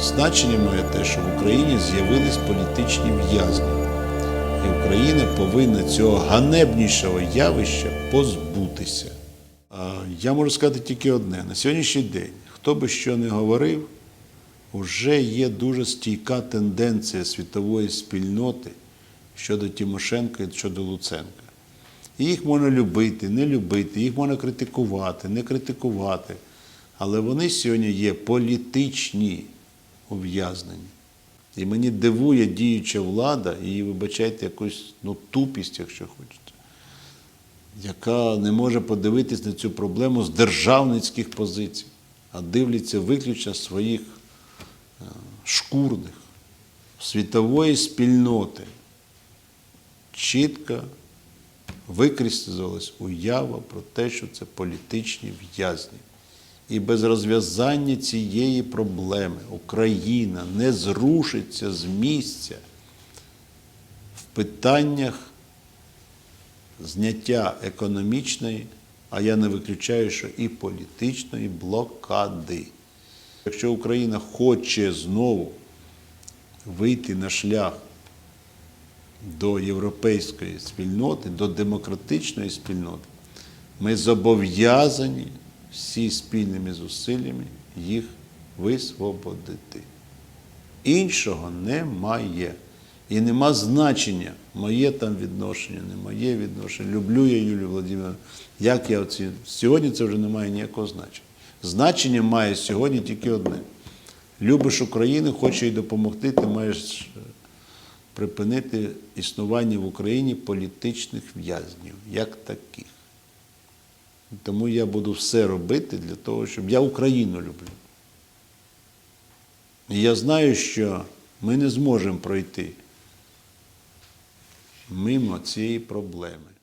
Значення має те, що в Україні з'явились політичні в'язні. І Україна повинна цього ганебнішого явища позбутися. Я можу сказати тільки одне: на сьогоднішній день, хто би що не говорив, вже є дуже стійка тенденція світової спільноти щодо Тимошенка і щодо Луценка. І їх можна любити, не любити, їх можна критикувати, не критикувати. Але вони сьогодні є політичні ув'язнені. І мені дивує діюча влада, і вибачайте якусь ну, тупість, якщо хочете, яка не може подивитись на цю проблему з державницьких позицій, а дивляться виключно своїх е, шкурних, світової спільноти. Чітко викристалась уява про те, що це політичні в'язні. І без розв'язання цієї проблеми Україна не зрушиться з місця в питаннях зняття економічної, а я не виключаю, що і політичної блокади. Якщо Україна хоче знову вийти на шлях до європейської спільноти, до демократичної спільноти, ми зобов'язані всі спільними зусиллями їх висвободити. Іншого немає. І нема значення, моє там відношення, не моє відношення. Люблю я Юлію Володимирівну. Як я оцінюю? Сьогодні це вже не має ніякого значення. Значення має сьогодні тільки одне. Любиш Україну, хочеш їй допомогти, ти маєш е, припинити існування в Україні політичних в'язнів, як таких. Тому я буду все робити для того, щоб я Україну люблю. І я знаю, що ми не зможемо пройти мимо цієї проблеми.